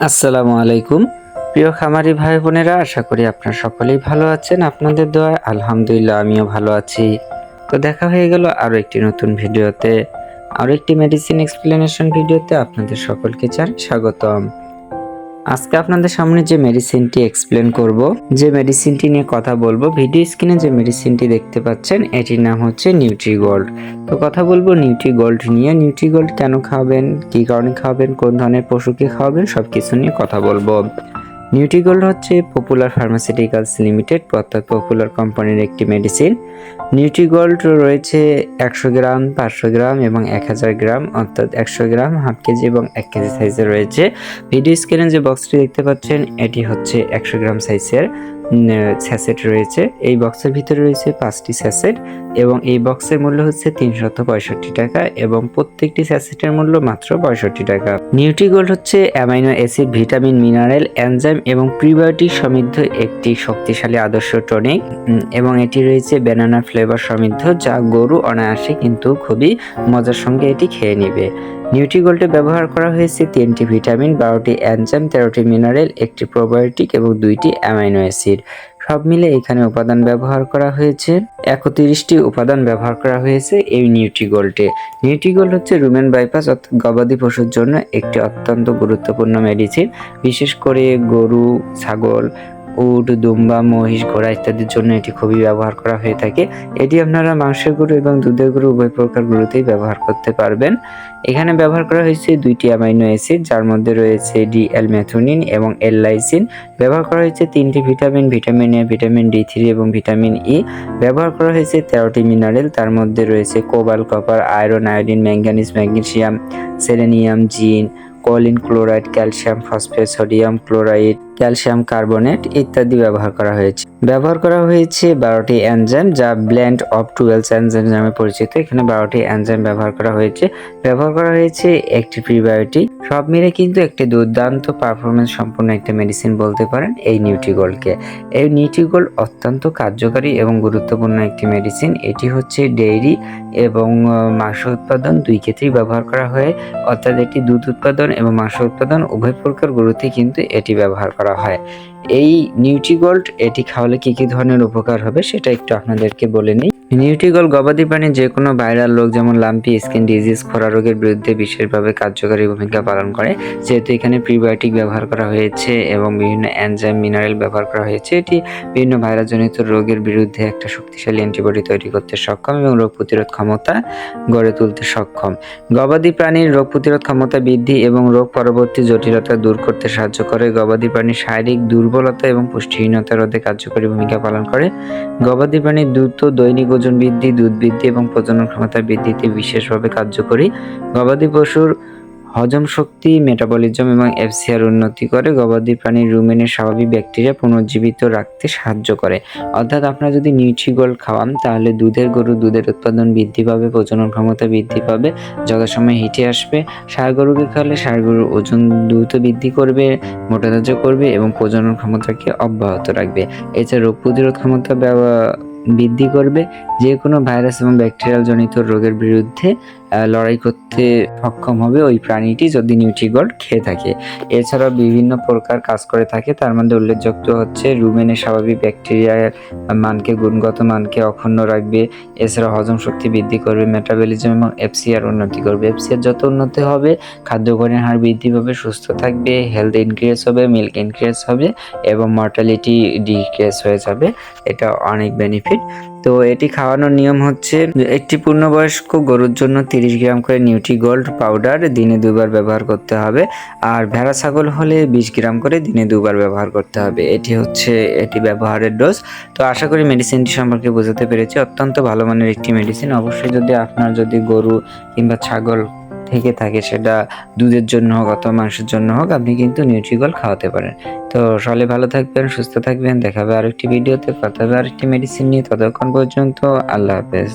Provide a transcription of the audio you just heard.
আসসালামু আলাইকুম। প্রিয় খামারি ভাই বোনেরা, আশা করি আপনারা সকলেই ভালো আছেন। আপনাদের দোয়ায় আলহামদুলিল্লাহ আমিও ভালো আছি। তো দেখা হয়ে গেল আরও একটি নতুন ভিডিওতে। আরও একটি মেডিসিন এক্সপ্লেনেশন ভিডিওতে আপনাদের সকলকে জানাই স্বাগতম। আজকে আপনাদের সামনে যে মেডিসিনটি এক্সপ্লেন করব, যে মেডিসিনটি নিয়ে কথা বলব ভিডিও স্ক্রিনে যে মেডিসিনটি দেখতে পাচ্ছেন, এটির নাম হচ্ছে নিউট্রিগোল্ড তো কথা বলব নিউট্রিগোল্ড নিয়ে। নিউট্রিগোল্ড কেন খাবেন, কি কারণে খাবেন, কোন ধরনের পশুকে খাওয়াবেন সব কিছু নিয়ে কথা বলব। নিউট্রিগোল্ড হচ্ছে পপুলার ফার্মাসিউটিক্যালস লিমিটেড অর্থাৎ পপুলার কোম্পানির একটি মেডিসিন নিউট্রিগোল্ড রয়েছে একশো গ্রাম, পাঁচশো গ্রাম এবং এক হাজার গ্রাম, অর্থাৎ একশো গ্রাম হাফ কেজি এবং এক কেজি সাইজে রয়েছে। ভিডিও স্ক্রিনে যে বক্সটি দেখতে পাচ্ছেন, এটি হচ্ছে একশো গ্রাম সাইজের স্যাসেট রয়েছে। এই বক্সের ভিতরে রয়েছে পাঁচটি স্যাসেট এবং এই বক্সের মূল্য হচ্ছে তিনশত পঁয়ষট্টি টাকা এবং প্রত্যেকটি স্যাসেটের মূল্য মাত্র পঁয়ষট্টি টাকা। নিউট্রিগোল্ড হচ্ছে amino acid vitamin mineral enzyme এবং প্রিবায়োটিক সমৃদ্ধ একটি শক্তিশালী আদর্শ টনিক এবং এটি রয়েছে ব্যানানা ফ্লেভার সমৃদ্ধ যা গরু অনায়াসে কিন্তু খুবই মজার সঙ্গে এটি খেয়ে নিবে। নিউট্রিগোল্ডে ব্যবহার করা হয়েছে তিনটি ভিটামিন, বারোটি এনজাইম, তেরোটি মিনারেল, একটি প্রোবায়োটিক এবং দুইটি অ্যামাইনো অ্যাসিড। সব মিলে এখানে উপাদান ব্যবহার করা হয়েছে। একত্রিশটি উপাদান ব্যবহার করা হয়েছে এই নিউট্রিগোল্ডে। নিউট্রিগোল্ড হচ্ছে রুমেন বাইপাস, অর্থাৎ গবাদি পশুর জন্য একটি অত্যন্ত গুরুত্বপূর্ণ মেডিসিন বিশেষ করে গরু, ছাগল উট, দুম্বা, মহিষ, ঘোড়া ইত্যাদির জন্য এটি খুবই ব্যবহার করা হয়ে থাকে। এটি আপনারা মাংসের গরু এবং দুধের গরু উভয় প্রকার গরুতেই ব্যবহার করতে পারবেন। এখানে ব্যবহার করা হয়েছে দুইটি অ্যামাইনো অ্যাসিড, যার মধ্যে রয়েছে ডি এল ম্যাথোনিন এবং এল লাইসিন ব্যবহার করা হয়েছে তিনটি vitamin vitamin A, vitamin D three এবং ভিটামিন ই। ব্যবহার করা হয়েছে তেরোটি মিনারেল, তার মধ্যে রয়েছে cobalt, copper, iron, iodine manganese magnesium selenium zinc choline chloride, calcium phosphate, sodium chloride, calcium carbonate ইত্যাদি ব্যবহার করা হয়েছে। ব্যবহার করা হয়েছে বারোটি এনজাইম, যা ব্ল্যান্ড অফ টুয়েলভ এনজাইম নামে পরিচিত। এখানে বারোটি এনজাইম ব্যবহার করা হয়েছে। ব্যবহার করা হয়েছে একটি প্রিবায়োটিক সব মিলে কিন্তু একটি দুর্দান্ত পারফরমেন্স সম্পন্ন একটা মেডিসিন বলতে পারেন এই নিউট্রিগোল্ডকে এই নিউট্রিগোল্ড অত্যন্ত কার্যকারী এবং গুরুত্বপূর্ণ একটি মেডিসিন এটি হচ্ছে ডেইরি এবং মাংস উৎপাদন দুই ক্ষেত্রেই ব্যবহার করা হয়। অর্থাৎ এটি দুধ উৎপাদন এবং মাংস উৎপাদন উভয় প্রকার গরুতে কিন্তু এটি ব্যবহার করা হয়। এই নিউট্রিগোল্ড এটি খাওয়ালে কি কি ধরনের উপকার হবে সেটা একটু আপনাদেরকে বলে নিই। নিউট্রিগোল্ড গবাদি প্রাণী যে কোনো ভাইরাল রোগ যেমন লাম্পি স্কিন ডিজিজ খরা রোগের বিরুদ্ধে বিশেষভাবে কার্যকারী ভূমিকা করে। যেহেতু এখানে প্রিবায়োটিক ব্যবহার করা হয়েছে এবং বিভিন্ন এনজাইম মিনারেল ব্যবহার করা হয়েছে, এটি বিভিন্ন ভাইরাসজনিত রোগের বিরুদ্ধে একটা শক্তিশালী অ্যান্টিবডি তৈরি করতে সক্ষম এবং রোগ প্রতিরোধ ক্ষমতা গড়ে তুলতে সক্ষম। গবাদি প্রাণীর রোগ প্রতিরোধ ক্ষমতা বৃদ্ধি এবং রোগ পরবর্তী জটিলতা দূর করতে সাহায্য করে। গবাদি প্রাণীর শারীরিক দুর্বলতা এবং পুষ্টিহীনতা রোধে কার্যকরী ভূমিকা পালন করে। গবাদি প্রাণীর দ্রুত দৈনিক ওজন বৃদ্ধি, দুধ বৃদ্ধি এবং প্রজনন ক্ষমতা বৃদ্ধিতে বিশেষভাবে কার্যকরী। গবাদি পশুর হজম শক্তি মেটাবলিজম এবং এফসিআর উন্নতি করে গবাদি প্রাণীর রুমেনের স্বাভাবিক ব্যাকটেরিয়া পুনর্জীবিত রাখতে সাহায্য করে। অর্থাৎ আপনারা যদি নিউট্রিগোল্ড খাওয়ান, তাহলে দুধের গরু দুধের উৎপাদন বৃদ্ধি পাবে, প্রজনন ক্ষমতা বৃদ্ধি পাবে, যথাসময়ে হিটে আসবে। ষাঁড় গরুকে খাওয়ালে ষাঁড় গরুর ওজন দ্রুত বৃদ্ধি করবে, মোটাতাজা করবে এবং প্রজনন ক্ষমতাকে অব্যাহত রাখবে। এছাড়া রোগ প্রতিরোধ ক্ষমতা বৃদ্ধি করবে। যে কোনো ভাইরাস এবং ব্যাকটেরিয়াল জনিত রোগের বিরুদ্ধে লড়াই করতে সক্ষম হবে ওই প্রাণীটি যদি নিউট্রিগোল্ড খেয়ে থাকে। এছাড়াও বিভিন্ন প্রকার কাজ করে থাকে। তার মধ্যে উল্লেখযোগ্য হচ্ছে রুমেনের স্বাভাবিক ব্যাকটেরিয়ার মানকে, গুণগত মানকে অক্ষুণ্ণ রাখবে। এছাড়া হজম শক্তি বৃদ্ধি করবে মেটাবলিজম এবং এফসিআর উন্নতি করবে। এফসিআর যত উন্নতি হবে খাদ্যগ্রহণের হার বৃদ্ধি পাবে, সুস্থ থাকবে হেলথ ইনক্রিজ হবে মিল্ক ইনক্রিজ হবে এবং মর্টালিটি ডিক্রিজ হয়ে যাবে। এটা অনেক বেনিফিট তো এটি খাওয়ানোর নিয়ম হচ্ছে একটি পূর্ণবয়স্ক গরুর জন্য তিরিশ গ্রাম করে নিউট্রি গোল্ড পাউডার দিনে দুবার ব্যবহার করতে হবে আর ভেড়া ছাগল হলে বিশ গ্রাম করে দিনে দুবার ব্যবহার করতে হবে। এটি হচ্ছে, এটি ব্যবহারের ডোজ। তো আশা করি মেডিসিনটি সম্পর্কে বোঝাতে পেরেছি। অত্যন্ত ভালো মানের একটি মেডিসিন। অবশ্যই যদি আপনার যদি গরু কিংবা ছাগল থেকে থাকে সেটা দুধের জন্য হোক অথবা মাংসের জন্য হোক, আপনি কিন্তু নিউট্রিগল খাওয়াতে পারেন। তো সকালে ভালো থাকবেন, সুস্থ থাকবেন। দেখাবে আরেকটি ভিডিওতে, কথা হবে আরেকটি মেডিসিন নিয়ে। ততক্ষণ পর্যন্ত আল্লাহ হাফেজ।